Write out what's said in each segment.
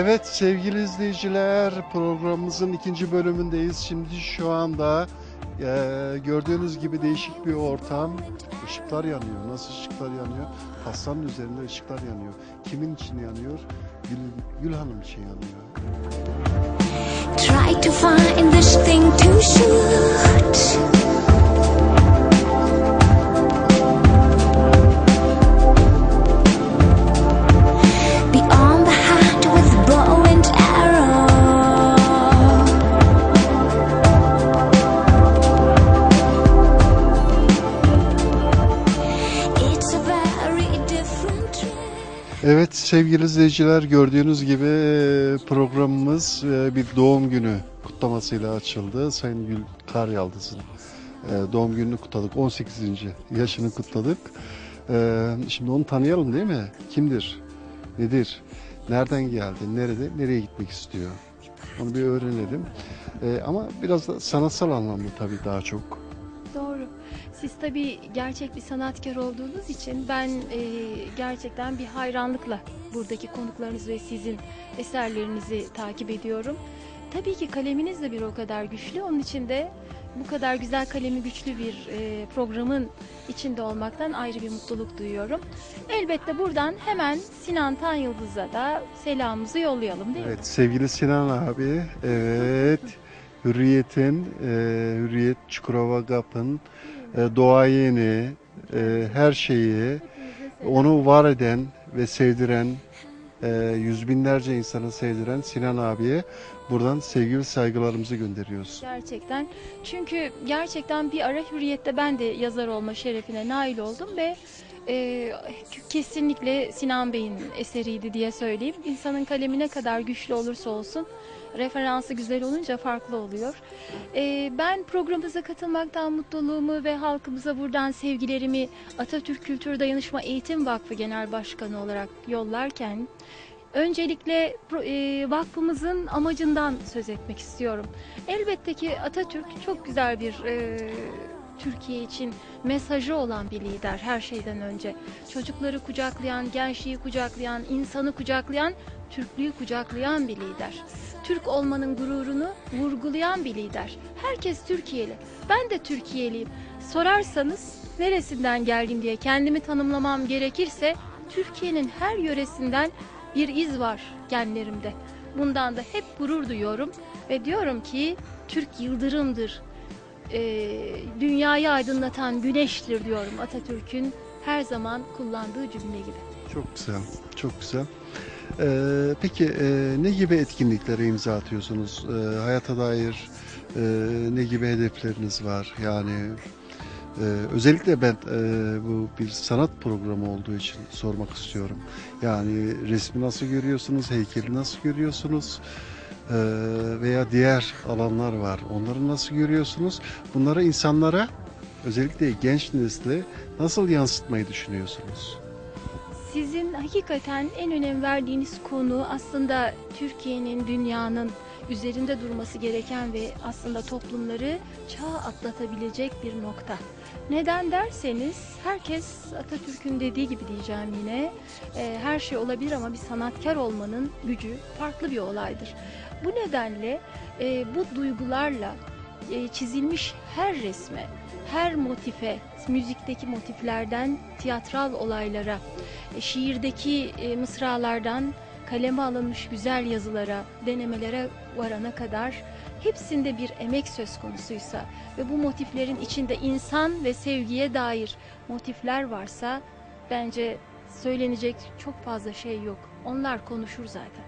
Evet sevgili izleyiciler programımızın ikinci bölümündeyiz. Şimdi şu anda e, gördüğünüz gibi değişik bir ortam. Işıklar yanıyor. Nasıl ışıklar yanıyor? Pastanın üzerinde ışıklar yanıyor. Kimin için yanıyor? Gül, Gül Hanım için yanıyor. Try to find this thing to shoot. Sevgili izleyiciler gördüğünüz gibi programımız e, bir doğum günü kutlamasıyla açıldı. Sayın Gül Karyaldız'ın e, doğum gününü kutladık. 18. yaşını kutladık. E, Şimdi onu tanıyalım değil mi? Kimdir? Nedir? Nereden geldi? Nerede? Nereye gitmek istiyor? Onu bir öğrenelim. Ama biraz da sanatsal anlamda tabii daha çok. Siz tabii gerçek bir sanatkar olduğunuz için ben e, gerçekten bir hayranlıkla buradaki konuklarınız ve sizin eserlerinizi takip ediyorum. Tabii ki kaleminiz de bir o kadar güçlü. Onun için de bu kadar güzel kalemi güçlü bir e, programın içinde olmaktan ayrı bir mutluluk duyuyorum. Elbette buradan hemen Sinan Tan Yıldız'a da selamımızı yollayalım değil mi? Evet sevgili Sinan abi, evet Hürriyet'in, e, Hürriyet Çukurova Gap'ın e, doğayeni, e, her şeyi, onu var eden ve sevdiren, e, yüz binlerce insanı sevdiren Sinan abiye buradan sevgi ve saygılarımızı gönderiyoruz. Gerçekten. Çünkü gerçekten bir ara hürriyette ben de yazar olma şerefine nail oldum ve e, kesinlikle Sinan Bey'in eseriydi diye söyleyeyim. İnsanın kalemi ne kadar güçlü olursa olsun referansı güzel olunca farklı oluyor. E, ben programımıza katılmaktan mutluluğumu ve halkımıza buradan sevgilerimi Atatürk Kültür Dayanışma Eğitim Vakfı Genel Başkanı olarak yollarken Öncelikle e, vakfımızın amacından söz etmek istiyorum. Elbette ki Atatürk çok güzel bir e, Türkiye için mesajı olan bir lider her şeyden önce. Çocukları kucaklayan, gençliği kucaklayan, insanı kucaklayan, Türklüğü kucaklayan bir lider. Türk olmanın gururunu vurgulayan bir lider. Herkes Türkiye'li. Ben de Türkiye'liyim. Sorarsanız neresinden geldim diye kendimi tanımlamam gerekirse Türkiye'nin her yöresinden bir iz var genlerimde. Bundan da hep gurur duyuyorum ve diyorum ki Türk yıldırımdır, Ee, dünyayı aydınlatan güneştir diyorum Atatürk'ün her zaman kullandığı cümle gibi. Çok güzel, çok güzel. Ee, peki e, ne gibi etkinliklere imza atıyorsunuz? Ee, hayata dair e, ne gibi hedefleriniz var? Yani e, özellikle ben e, bu bir sanat programı olduğu için sormak istiyorum. Yani resmi nasıl görüyorsunuz, heykeli nasıl görüyorsunuz? Ee, veya diğer alanlar var. Onları nasıl görüyorsunuz? Bunları insanlara, özellikle genç nesle nasıl yansıtmayı düşünüyorsunuz? Sizin hakikaten en önem verdiğiniz konu aslında Türkiye'nin, dünyanın üzerinde durması gereken ve aslında toplumları çağ atlatabilecek bir nokta. Neden derseniz herkes Atatürk'ün dediği gibi diyeceğim yine e, her şey olabilir ama bir sanatkar olmanın gücü farklı bir olaydır. Bu nedenle e, bu duygularla e, çizilmiş her resme, her motife, müzikteki motiflerden tiyatral olaylara, şiirdeki e, mısralardan kaleme alınmış güzel yazılara, denemelere varana kadar hepsinde bir emek söz konusuysa ve bu motiflerin içinde insan ve sevgiye dair motifler varsa bence söylenecek çok fazla şey yok. Onlar konuşur zaten.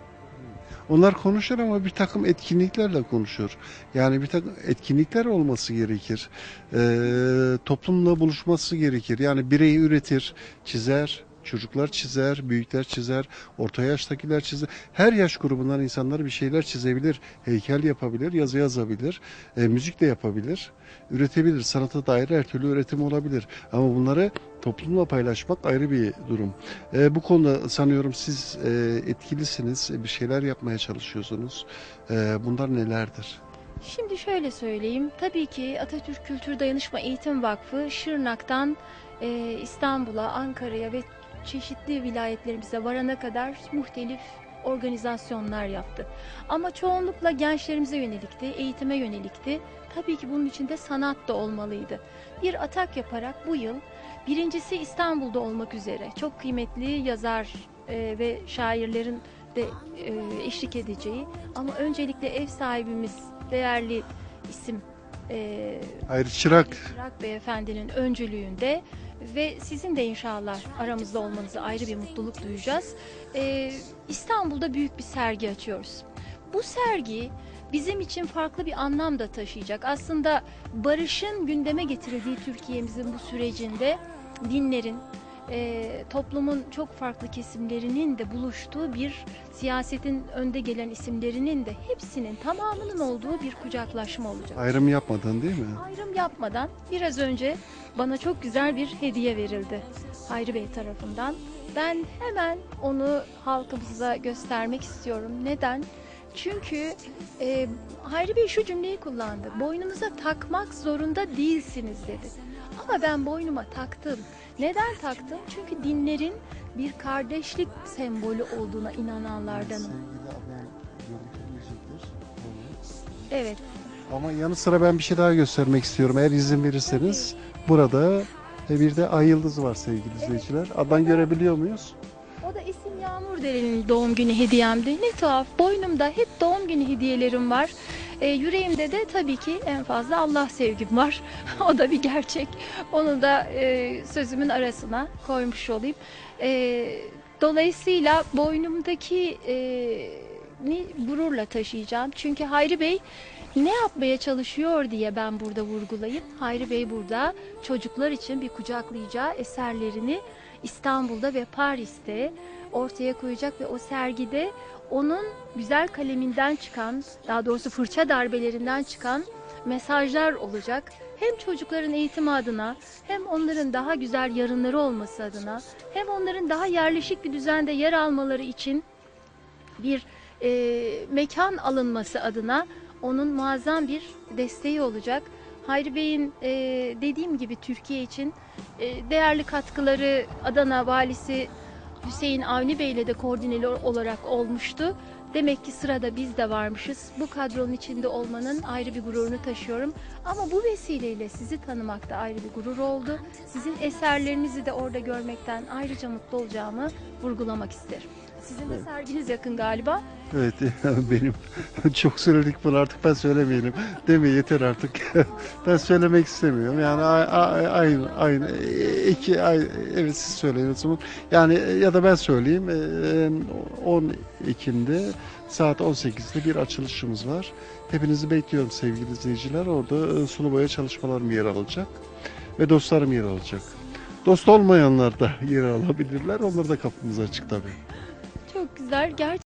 Onlar konuşur ama bir takım etkinliklerle konuşur. Yani bir takım etkinlikler olması gerekir. Ee, toplumla buluşması gerekir. Yani bireyi üretir, çizer, çocuklar çizer, büyükler çizer, orta yaştakiler çizer. Her yaş grubundan insanlar bir şeyler çizebilir, heykel yapabilir, yazı yazabilir, e, müzik de yapabilir, üretebilir. Sanata dair her türlü üretim olabilir. Ama bunları toplumla paylaşmak ayrı bir durum. E, bu konuda sanıyorum siz e, etkilisiniz, e, bir şeyler yapmaya çalışıyorsunuz. E, bunlar nelerdir? Şimdi şöyle söyleyeyim. Tabii ki Atatürk Kültür Dayanışma Eğitim Vakfı Şırnak'tan e, İstanbul'a, Ankara'ya ve çeşitli vilayetlerimize varana kadar muhtelif organizasyonlar yaptı. Ama çoğunlukla gençlerimize yönelikti, eğitime yönelikti. Tabii ki bunun içinde sanat da olmalıydı. Bir atak yaparak bu yıl birincisi İstanbul'da olmak üzere çok kıymetli yazar e, ve şairlerin de e, eşlik edeceği ama öncelikle ev sahibimiz değerli isim e, Hayır Çırak Çırak Beyefendinin öncülüğünde ve sizin de inşallah aramızda olmanızı ayrı bir mutluluk duyacağız. Ee, İstanbul'da büyük bir sergi açıyoruz. Bu sergi bizim için farklı bir anlam da taşıyacak. Aslında barışın gündeme getirdiği Türkiye'mizin bu sürecinde dinlerin, e, toplumun çok farklı kesimlerinin de buluştuğu bir siyasetin önde gelen isimlerinin de hepsinin tamamının olduğu bir kucaklaşma olacak ayrım yapmadın değil mi? ayrım yapmadan biraz önce bana çok güzel bir hediye verildi Hayri Bey tarafından. Ben hemen onu halkımıza göstermek istiyorum. Neden? Çünkü e, Hayri Bey şu cümleyi kullandı. Boynunuza takmak zorunda değilsiniz dedi. Ama ben boynuma taktım. Neden taktım? Çünkü dinlerin bir kardeşlik sembolü olduğuna inananlardanım. Evet. Ama yanı sıra ben bir şey daha göstermek istiyorum. Eğer izin verirseniz burada e, bir de ay yıldızı var sevgili izleyiciler. Addan görebiliyor muyuz? Yağmur Deren'in doğum günü hediyemdi. Ne tuhaf. Boynumda hep doğum günü hediyelerim var. E, yüreğimde de tabii ki en fazla Allah sevgim var. o da bir gerçek. Onu da e, sözümün arasına koymuş olayım. E, dolayısıyla boynumdaki e, ni gururla taşıyacağım. Çünkü Hayri Bey ne yapmaya çalışıyor diye ben burada vurgulayıp Hayri Bey burada çocuklar için bir kucaklayacağı eserlerini İstanbul'da ve Paris'te ortaya koyacak ve o sergide onun güzel kaleminden çıkan, daha doğrusu fırça darbelerinden çıkan mesajlar olacak. Hem çocukların eğitimi adına, hem onların daha güzel yarınları olması adına, hem onların daha yerleşik bir düzende yer almaları için bir e, mekan alınması adına onun muazzam bir desteği olacak. Hayri Bey'in e, dediğim gibi Türkiye için e, değerli katkıları Adana Valisi Hüseyin Avni Bey ile de koordineli olarak olmuştu. Demek ki sırada biz de varmışız. Bu kadronun içinde olmanın ayrı bir gururunu taşıyorum. Ama bu vesileyle sizi tanımak da ayrı bir gurur oldu. Sizin eserlerinizi de orada görmekten ayrıca mutlu olacağımı vurgulamak isterim. Sizin de serginiz yakın galiba. Evet benim çok söyledik bunu artık ben söylemeyelim. Deme yeter artık. ben söylemek istemiyorum. Yani aynı aynı iki ay evet siz söyleyin o zaman. Yani ya da ben söyleyeyim. Ee, 10 Ekim'de saat 18'de bir açılışımız var. Hepinizi bekliyorum sevgili izleyiciler. Orada e, sulu boya çalışmalarım yer alacak ve dostlarım yer alacak. Dost olmayanlar da yer alabilirler. Onlar da kapımız açık tabii. Çok güzel. Gerçekten